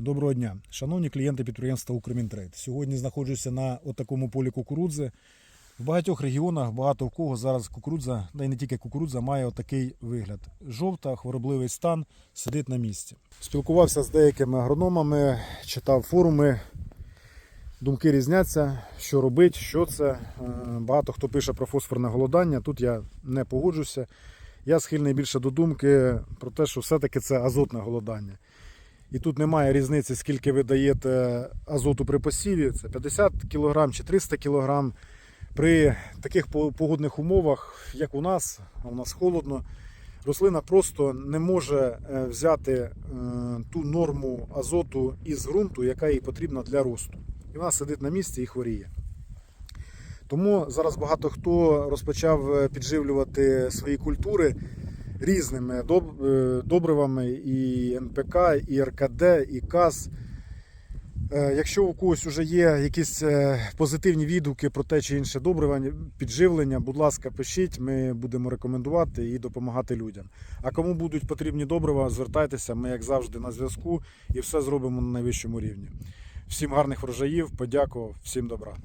Доброго дня, шановні клієнти підприємства Укрмінтрейд. Сьогодні знаходжуся на отакому полі кукурудзи. В багатьох регіонах багато в кого зараз кукурудза, да й не тільки кукурудза, має отакий вигляд. Жовта, хворобливий стан, сидить на місці. Спілкувався з деякими агрономами, читав форуми. Думки різняться, що робить, що це. Е, Багато хто пише про фосфорне голодання. Тут я не погоджуся. Я схильний більше до думки про те, що все-таки це азотне голодання. І тут немає різниці, скільки ви даєте азоту при посіві. Це 50 кг чи 300 кг. При таких погодних умовах, як у нас, а у нас холодно, рослина просто не може е, взяти е, ту норму азоту із ґрунту, яка їй потрібна для росту. І вона сидить на місці і хворіє. Тому зараз багато хто розпочав е, підживлювати свої культури різними е, добривами і НПК, і РКД, і КАЗ. Е, Якщо у когось вже є якісь е, позитивні відгуки про те чи інше добривання, підживлення, будь ласка, пишіть, ми будемо рекомендувати і допомагати людям. А кому будуть потрібні добрива, звертайтеся, ми, як завжди, на зв'язку і все зробимо на найвищому рівні. Всім гарних врожаїв, подякував, всім добра.